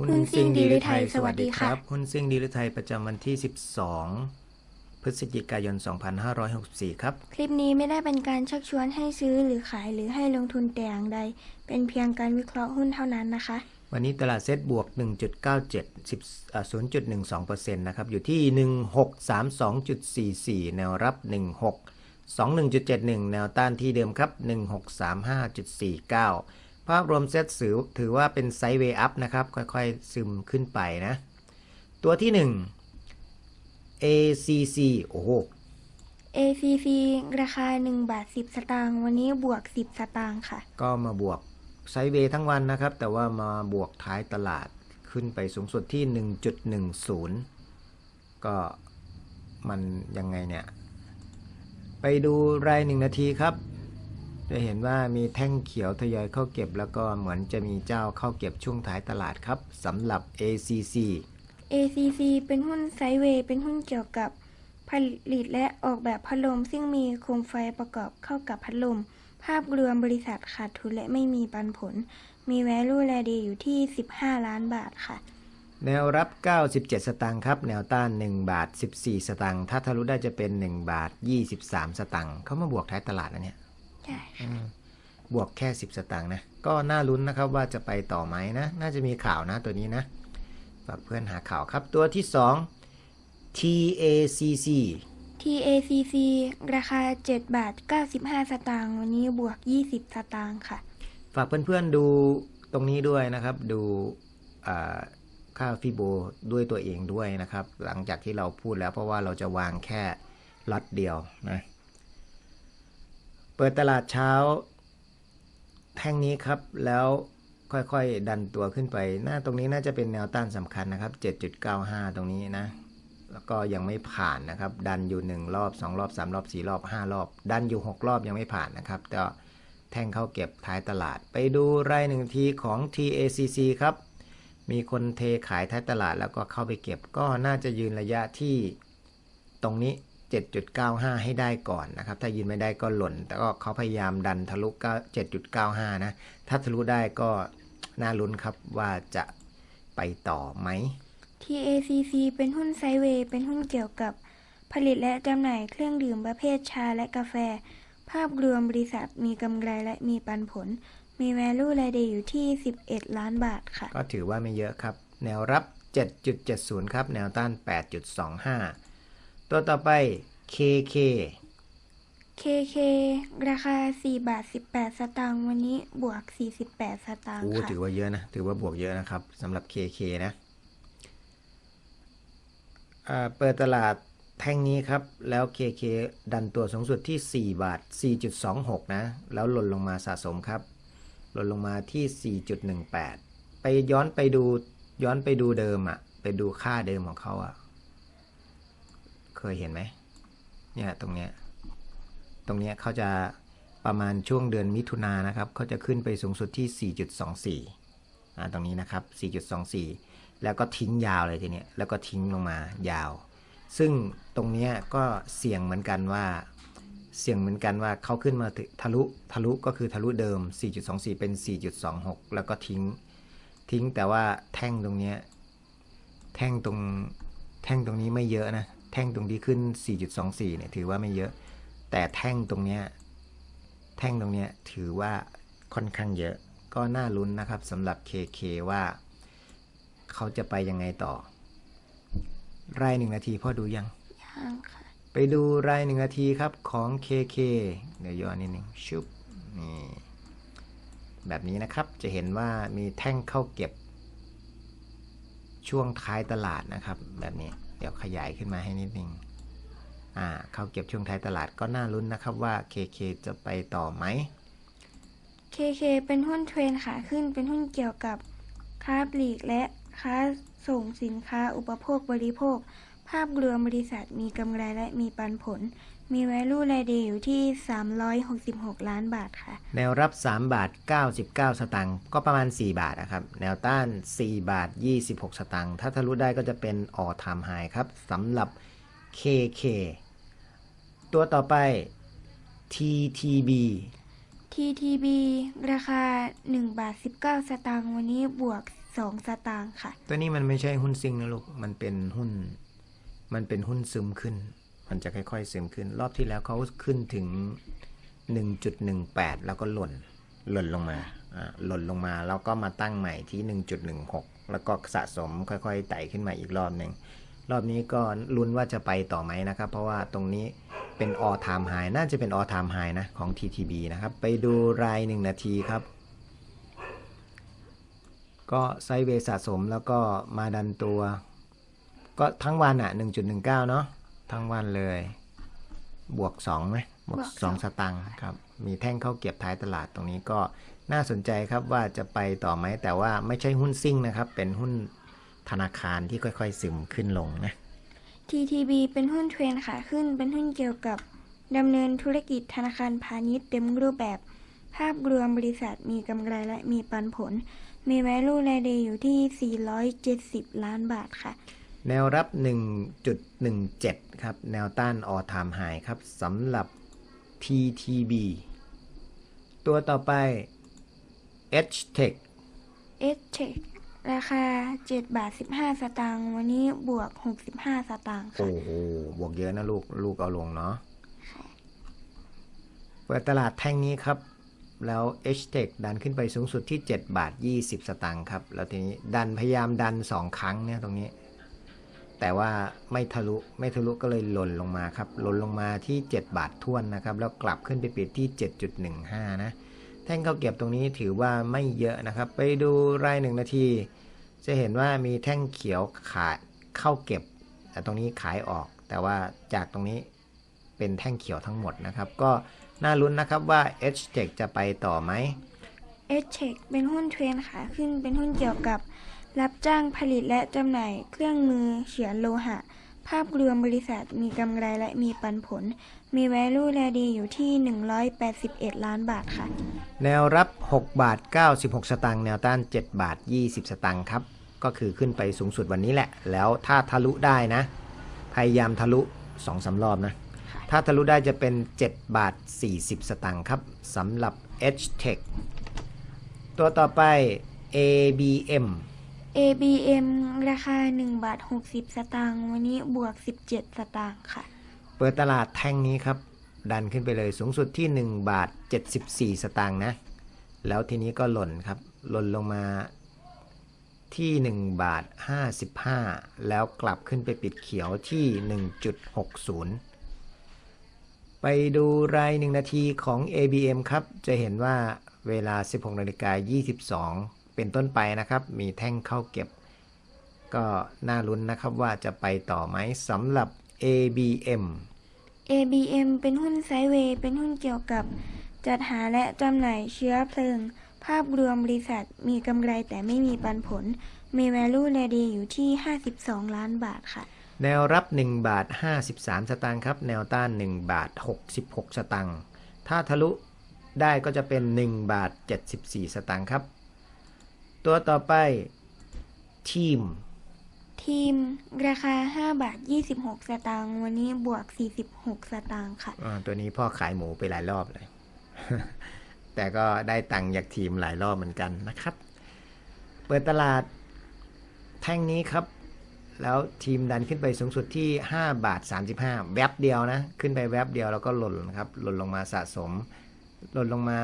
หุ้นหุ้นซิ่งดีหรือไทยสวัสดีค่ะหุ้นซิ่งดีหรือไทยประจำวันที่ 12 พฤศจิกายน 2564 ครับ คลิปนี้ไม่ได้เป็นการชักชวนให้ซื้อหรือขายหรือให้ลงทุนแต่อย่างใด เป็นเพียงการวิเคราะห์หุ้นเท่านั้นนะคะ วันนี้ตลาดเซ็ตบวก 1.97 10อ่า0.12%นะครับ อยู่ที่ 1632.44 แนวรับ 1621.71 แนวต้านที่เดิมครับ 1635.49 ภาพรวมเซ็ตสือถือว่าเป็นไซด์เวย์อัพนะครับ ค่อยๆ ซึมขึ้นไปนะ ตัวที่ 1 ACC โอ้โห ACC ราคา 1 บาท 10 สตางค์วันนี้บวก 10 สตางค์ค่ะ ก็มาบวกไซด์เวย์ทั้งวันนะครับ แต่ว่ามาบวกท้ายตลาดขึ้นไปสูงสุดที่ 1.10 ก็มันยังไงเนี่ย ไปดูรายหนึ่งนาทีครับ จะเห็นว่ามีแท่งเขียวทยอยเข้าเก็บ แล้วก็เหมือนจะมีเจ้าเข้าเก็บช่วงท้ายตลาดครับสำหรับ ACC ACC เป็นหุ้นไซด์เวย์เป็นหุ้นเกี่ยวกับผลิตและออกแบบพัดลม ซึ่งมีโคมไฟประกอบเข้ากับพัดลม ภาพรวมบริษัทขาดทุนและไม่มีปันผล มี value แลดีอยู่ที่ 15 ล้านบาทค่ะ แนวรับ 97 สตางค์ครับ แนวต้าน 1 บาท 14 สตางค์ถ้าทะลุได้จะเป็น 1 บาท 23 สตางค์เขามาบวกท้ายตลาดนะเนี่ย ใช่ค่ะบวกแค่ 10 สตางค์นะ ก็น่าลุ้นนะครับว่าจะไปต่อไหมนะ น่าจะมีข่าวนะตัวนี้นะ ฝากเพื่อนหาข่าวครับ ตัวที่ 2 TACC TACC ราคา 7 บาท 95 สตางค์ วันนี้บวก 20 สตางค์ค่ะ ฝากเพื่อนๆดูตรงนี้ด้วยนะครับ ดูอ่าค่าฟิโบด้วยตัวเองด้วยนะครับ หลังจากที่เราพูดแล้วเพราะว่าเราจะวางแค่ล็อตเดียวนะ เปิดตลาดเช้า แท่งนี้ครับ แล้วค่อยๆ ดันตัวขึ้นไป หน้าตรงนี้น่าจะเป็นแนวต้านสำคัญนะครับ 7.95 ตรงนี้นะ แล้วก็ยังไม่ผ่านนะครับ ดันอยู่ 1 รอบ 2 รอบ 3 รอบ 4 รอบ 5 รอบ ดันอยู่ 6 รอบยังไม่ผ่านนะครับแต่แท่งเข้าเก็บท้ายตลาด ไปดูรายหนึ่งทีของ TACC ครับ มีคนเทขายท้ายตลาดแล้วก็เข้าไปเก็บ ก็น่าจะยืนระยะที่ตรงนี้ 7.95 ให้ได้ก่อนนะครับ ถ้ายืนไม่ได้ก็หล่น แต่ก็เขาพยายามดันทะลุ7.95 นะ ถ้าทะลุได้ก็น่าลุ้นครับว่าจะไปต่อไหม TACC เป็นหุ้นไซด์เวย์ เป็นหุ้นเกี่ยวกับผลิตและจำหน่ายเครื่องดื่มประเภทชาและกาแฟ ภาพรวมบริษัทมีกำไรและมีปันผล มี value รายเดอยู่ที่ 11 ล้านบาทค่ะ ก็ถือว่าไม่เยอะครับ แนวรับ 7.70 ครับ แนวต้าน 8.25 ตัวต่อไป KK KK ราคา 4 บาท 18 สตางค์วันนี้บวก 48 สตางค์โอ้ค่ะ ถือว่าเยอะนะ ถือว่าบวกเยอะนะครับสำหรับ KK นะอ่าเปิดตลาดแท่งนี้ครับ แล้ว KK ดันตัวสูงสุดที่ 4 บาท 4.26 นะ แล้วหล่นลงมาสะสมครับ หล่นลงมาที่ 4.18 ไปย้อนไปดูย้อนไปดูเดิมอะไปดูค่าเดิมของเขาอะ เคยเห็นไหมเนี่ยตรงเนี้ยตรงเนี้ยเขาจะประมาณช่วงเดือนมิถุนายนนะครับเขาจะขึ้นไปสูงสุดที่ 4.24อ่าตรงนี้นะครับ 4.24 แล้วก็ทิ้งยาวเลยทีเนี้ยแล้วก็ทิ้งลงมายาว ซึ่งตรงเนี้ยก็เสี่ยงเหมือนกันว่าเสี่ยงเหมือนกันว่าเขาขึ้นมาทะลุทะลุก็คือทะลุเดิม 4.24 เป็น 4.26 แล้วก็ทิ้ง ทิ้งแต่ว่าแท่งตรงเนี้ยแท่งตรงแท่งตรงนี้ไม่เยอะนะ แท่งตรงที่ขึ้น 4.24 เนี่ยถือว่าไม่เยอะ แต่แท่งตรงเนี้ยแท่งตรงเนี้ยถือว่าค่อนข้างเยอะ ก็น่าลุ้นนะครับสำหรับ KK ว่า เขาจะไปยังไงต่อ รายหนึ่งนาทีพ่อดูยัง ยังค่ะ ไปดูรายหนึ่งนาทีครับของ KK เดี๋ยวย้อนนิดนึงชุบนี่แบบนี้นะครับจะเห็นว่ามีแท่งเข้าเก็บ ช่วงท้ายตลาดนะครับ แบบนี้ เดี๋ยวขยายขึ้นมาให้นิดนึงอ่าเข้าเก็บช่วงท้ายตลาดก็น่าลุ้นนะครับว่า KK จะไปต่อไหม KK เป็นหุ้นเทรนขาขึ้นเป็นหุ้นเกี่ยวกับค้าปลีกและค้าส่งสินค้าอุปโภคบริโภค ภาพรวมบริษัทมีกำไรและมีปันผล มี value รายเดอยู่ที่ 366 ล้านบาทค่ะ แนวรับ 3 บาท 99 สตางค์ก็ประมาณ 4 บาทนะครับ แนวต้าน 4 บาท 26 สตางค์ถ้าทะลุได้ก็จะเป็น all time high ครับสำหรับ KK ตัวต่อไป TTB TTB ราคา 1 บาท 19 สตางค์วันนี้บวก 2 สตางค์ค่ะ ตัวนี้มันไม่ใช่หุ้นซิงนะลูก มันเป็นหุ้น มันเป็นหุ้นซึมขึ้น มันจะค่อยๆซึมขึ้น รอบที่แล้วเขาขึ้นถึง 1.18 แล้วก็หล่น หล่นลงมา หล่นลงมา แล้วก็มาตั้งใหม่ที่ 1.16 แล้วก็สะสมค่อยๆไต่ขึ้นมาอีกรอบหนึ่ง รอบนี้ก็ลุ้นว่าจะไปต่อไหมนะครับ เพราะว่าตรงนี้เป็น all time high น่าจะเป็น all time high นะของ TTB นะครับ ไปดูราย 1 นาทีครับ ก็ไซเวสะสมแล้วก็มาดันตัว ก็ทั้งวันอะ 1.19 เนาะ ทั้งวันเลย บวก2ไหมบวกบวกสอง2สตังค์ครับ มีแท่งเข้าเก็บท้ายตลาดตรงนี้ก็น่าสนใจครับว่าจะไปต่อไหมแต่ว่าไม่ใช่หุ้นซิ่งนะครับ เป็นหุ้นธนาคารที่ค่อยๆ ซึมขึ้นลงนะ TTB เป็นหุ้นเทรนขาขึ้น เป็นหุ้นเกี่ยวกับดำเนินธุรกิจธนาคารพาณิชย์เต็มรูปแบบ ภาพรวมบริษัทมีกำไรและมีปันผล มี value รายเดย์อยู่ที่ 470 ล้านบาทค่ะ แนวรับ 1.17 ครับ แนวต้าน all time high ครับสำหรับ TTB ตัวต่อไป H Tech s t e c h ราคา 7 บาท 15 สตางค์วันนี้บวก 65 สตางค์ค่ะ โอ้โห บวกเยอะนะลูก ลูกเอาลงเนาะเปิดตลาดแท่งนี้ครับ แล้ว h t e c h ดันขึ้นไปสูงสุดที่ 7 บาท 20 สตางค์ครับ แล้วทีนี้ดันพยายามดัน 2 ครั้งเนี่ยตรงนี้ แต่ว่าไม่ทะลุไม่ทะลุก็เลยหล่นลงมาครับหล่นลงมาที่ 7 บาทท่วนนะครับ แล้วกลับขึ้นไปปิดที่ 7.15 นะ แท่งเข้าเก็บตรงนี้ถือว่าไม่เยอะนะครับ ไปดูรายหนึ่งนาที จะเห็นว่ามีแท่งเขียวขาดเข้าเก็บ แต่ตรงนี้ขายออก แต่ว่าจากตรงนี้เป็นแท่งเขียวทั้งหมดนะครับ ก็น่าลุ้นนะครับว่า h t e c h จะไปต่อไหม s t e c h เป็นหุ้นเทรนขาขึ้นเป็นหุ้นเกี่ยวกับ รับจ้างผลิตและจำหน่ายเครื่องมือเฉือนโลหะ ภาพรวมบริษัทมีกำไรและมีปันผล มี value รายเดย์อยู่ที่ 181 ล้านบาทค่ะ แนวรับ 6 บาท 96 สตางค์แนวต้าน 7 บาท 20 สตางค์ครับ ก็คือขึ้นไปสูงสุดวันนี้แหละ แล้วถ้าทะลุได้นะ พยายามทะลุ2อสารอบนะ ถ้าทะลุได้จะเป็น 7 บาท 40 สตางค์ครับสำหรับ H Tech ตัวต่อไป ABM ABM ราคา1บาท60 สตางค์วันนี้บวก 17 สตางค์ค่ะ เปิดตลาดแท่งนี้ครับ ดันขึ้นไปเลยสูงสุดที่ 1 บาท 74 สตางค์นะ แล้วทีนี้ก็หล่นครับ หล่นลงมาที่ 1 บาท 55 แล้วกลับขึ้นไปปิดเขียวที่ 1.60 ไปดูราย1นาทีของ ABM ครับ จะเห็นว่าเวลา 16นาฬิกา22 เป็นต้นไปนะครับ มีแท่งเข้าเก็บ ก็น่าลุ้นนะครับว่าจะไปต่อไหมสำหรับ ABM ABM เป็นหุ้นไซด์เวย์ เป็นหุ้นเกี่ยวกับ จัดหาและจำหน่ายเชื้อเพลิง ภาพรวมบริษัทมีกำไรแต่ไม่มีปันผล มี value รายเดย์อยู่ที่ 52 ล้านบาทค่ะ แนวรับ 1 บาท 53 สตางค์ครับ แนวต้าน 1 บาท 66 สตางค์ ถ้าทะลุได้ก็จะเป็น 1 บาท 74 สตางค์ครับ ตัวต่อไป ทีม ทีมราคา 5 บาท 26 สตางค์วันนี้บวก 46 สตางค์ค่ะ อ่าตัวนี้พ่อขายหมูไปหลายรอบเลย แต่ก็ได้ตังค์จากทีมหลายรอบเหมือนกันนะครับ เปิดตลาดแท่งนี้ครับ แล้วทีมดันขึ้นไปสูงสุดที่ 5 บาท 35 แวบเดียวนะ ขึ้นไปแวบเดียวแล้วก็หล่นครับ หล่นลงมาสะสม หล่นลงมา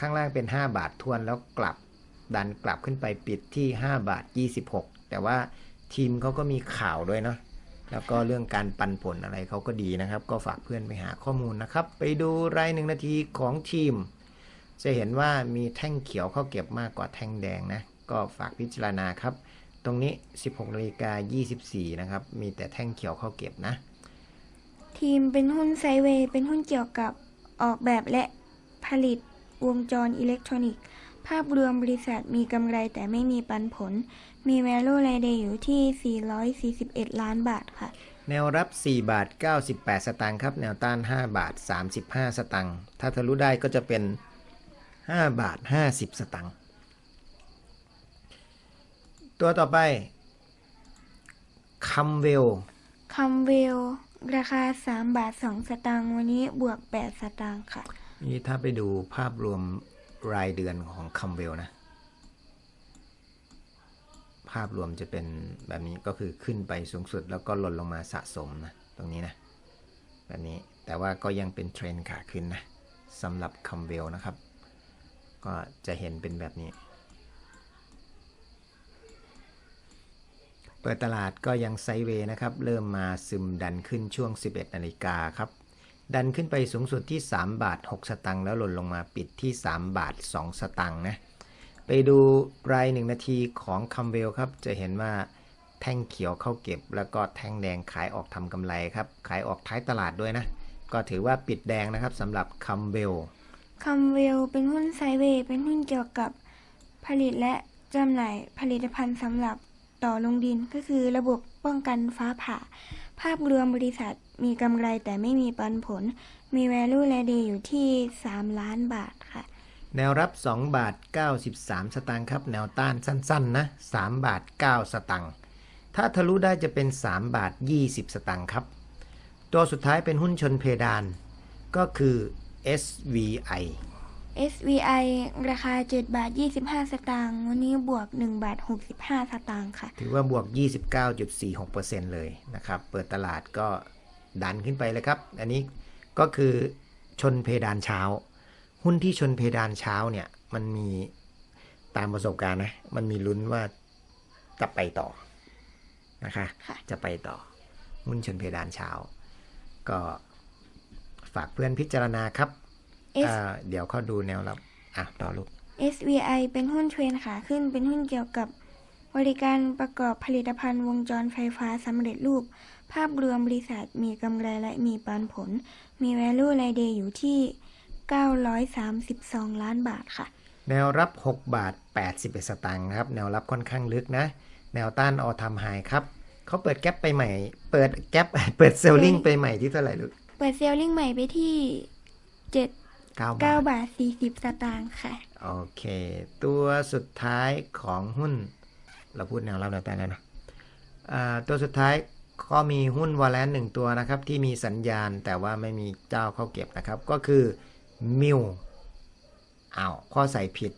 ข้างล่างเป็น 5 บาททวนแล้วกลับ ดันกลับขึ้นไปปิดที่ 5 บาท 26 แต่ว่าทีมเขาก็มีข่าวด้วยเนาะแล้วก็เรื่องการปันผลอะไรเขาก็ดีนะครับ ก็ฝากเพื่อนไปหาข้อมูลนะครับ ไปดูรายหนึ่งนาทีของทีม จะเห็นว่ามีแท่งเขียวเข้าเก็บมากกว่าแท่งแดงนะ ก็ฝากพิจารณาครับ ตรงนี้ 16นาฬิกา24 นะครับ มีแต่แท่งเขียวเข้าเก็บนะ ทีมเป็นหุ้นไซเวย์เป็นหุ้นเกี่ยวกับออกแบบและผลิตวงจรอิเล็กทรอนิกส์ ภาพรวมบริษัทมีกำไรแต่ไม่มีปันผล มี value รายเดย์อยู่ที่ 441 ล้านบาทค่ะ แนวรับ 4 บาท 98 สตางค์ครับ แนวต้าน 5 บาท 35 สตางค์ ถ้าทะลุได้ก็จะเป็น 5 บาท 50 สตางค์ ตัวต่อไปคัมเวลคัมเวลราคา 3 บาท 2 สตางค์ วันนี้บวก 8 สตางค์ค่ะ นี่ถ้าไปดูภาพรวม รายเดือนของคัมเวลนะ ภาพรวมจะเป็นแบบนี้ก็คือขึ้นไปสูงสุดแล้วก็หล่นลงมาสะสมนะ ตรงนี้นะ แบบนี้แต่ว่าก็ยังเป็นเทรนขาขึ้นนะสำหรับคัมเวลนะครับ ก็จะเห็นเป็นแบบนี้ เปิดตลาดก็ยังไซเวย์นะครับ เริ่มมาซึมดันขึ้นช่วง 11 นาฬิกาครับ ดันขึ้นไปสูงสุดที่ 3 บาท 6 สตังค์แล้วหล่นลงมาปิดที่ 3 บาท 2 สตังค์นะ ไปดูราย1นาทีของคัมเวลครับ จะเห็นว่าแท่งเขียวเข้าเก็บ แล้วก็แท่งแดงขายออกทำกำไรครับ ขายออกท้ายตลาดด้วยนะ ก็ถือว่าปิดแดงนะครับสำหรับคัมเวลคัมเวลเป็นหุ้นไซเวย์เป็นหุ้นเกี่ยวกับผลิตและจำหน่ายผลิตภัณฑ์สำหรับต่อลงดินก็คือระบบป้องกันฟ้าผ่า ภาพรวมบริษัท มีกำไรแต่ไม่มีปันผล มี value และ day อยู่ที่ 3 ล้านบาทค่ะ แนวรับ 2 บาท 93 สตางค์ครับ แนวต้านสั้นๆนะ 3 บาท 9 สตางค์ ถ้าทะลุได้จะเป็น 3 บาท 20 สตางค์ครับ ตัวสุดท้ายเป็นหุ้นชนเพดาน ก็คือ SVI SVI ราคา 7 บาท 25 สตางค์ วันนี้บวก 1 บาท 65 สตางค์ค่ะ ถือว่าบวก 29.46%เลยนะครับ เปิดตลาดก็ ดันขึ้นไปเลยครับ อันนี้ก็คือชนเพดานเช้า หุ้นที่ชนเพดานเช้าเนี่ยมันมีตามประสบการณ์นะ มันมีลุ้นว่าจะไปต่อนะคะค่ะจะไปต่อหุ้นชนเพดานเช้า ก็ฝากเพื่อนพิจารณาครับ S อ่าเดี๋ยวเขาดูแนวรับ อะ ต่อลูก SVI เป็นหุ้นเทรนขาขึ้นเป็นหุ้นเกี่ยวกับ บริการประกอบผลิตภัณฑ์วงจรไฟฟ้าสำเร็จรูป ภาพรวมบริษัทมีกำไรและมีปันผล มี value รายเดย์อยู่ที่ 932 ล้านบาทค่ะ แนวรับ 6 บาท 81 สตางค์ครับ แนวรับค่อนข้างลึกนะ แนวต้านออทำไฮครับ เขาเปิดแก๊ปไปใหม่ เปิดแก๊ปเปิดเซลลิงไปใหม่ที่เท่าไหร่ลูก เปิดเซลลิงใหม่ไปที่ 7 9 บาท9บาท40 สตางค์ค่ะ โอเค ตัวสุดท้ายของหุ้น เราพูดแนวรับแนวต้านแล้วเนอะอ่าตัวสุดท้ายก็มีหุ้นวอลเลนหนึ่งตัวนะครับ ที่มีสัญญาณแต่ว่าไม่มีเจ้าเข้าเก็บนะครับ ก็คือมิวอ้าวพ่อใส่ผิด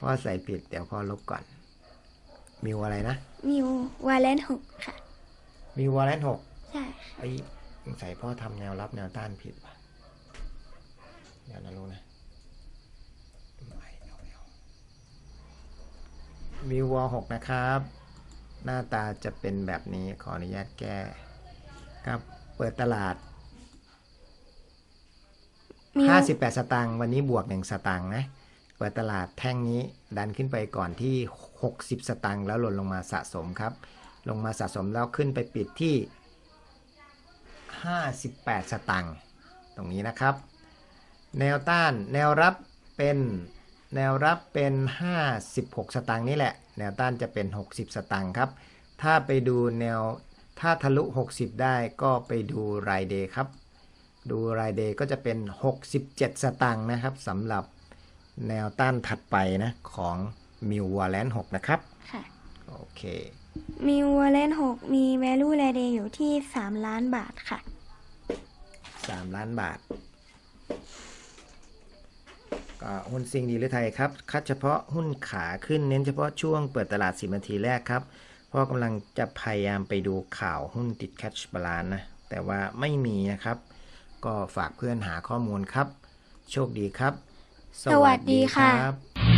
พ่อใส่ผิด เดี๋ยวพ่อลบก่อน มิวอะไรนะมิววาเลน6ค่ะ มิววอลเลนหกใช่ไอ้สงสัยพ่อทำแนวรับแนวต้านผิดป่ะเดี๋ยวนะรู้นะ มิววอหกนะครับ หน้าตาจะเป็นแบบนี้ขออนุญาตแก้ครับเปิดตลาดมิว58 สตางค์วันนี้บวก 1 สตางค์นะ เปิดตลาดแท่งนี้ดันขึ้นไปก่อนที่ 60 สตางค์แล้วหล่นลงมาสะสมครับ ลงมาสะสมแล้วขึ้นไปปิดที่ 58 สตางค์ตรงนี้นะครับ แนวต้านแนวรับเป็น แนวรับเป็น 56 สตางค์นี่แหละ แนวต้านจะเป็น 60 สตางค์ครับ ถ้าไปดูแนวถ้าทะลุ 60 ได้ก็ไปดูรายเดย์ครับ ดูรายเดย์ก็จะเป็น 67 สตางค์นะครับสำหรับแนวต้านถัดไปนะของมิววอลเลน6นะครับ ค่ะ โอเค มิววาเลน6มี value รายเดย์อยู่ที่ 3 ล้านบาทค่ะ 3 ล้านบาทก็ หุ้นซิงดีหรือไทยครับ คัดเฉพาะหุ้นขาขึ้นเน้นเฉพาะช่วงเปิดตลาด 10 นาทีแรกครับ เพราะกำลังจะพยายามไปดูข่าวหุ้นติดแคชบาลานนะ แต่ว่าไม่มีนะครับ ก็ฝากเพื่อนหาข้อมูลครับ โชคดีครับ สวัสดีค่ะรับ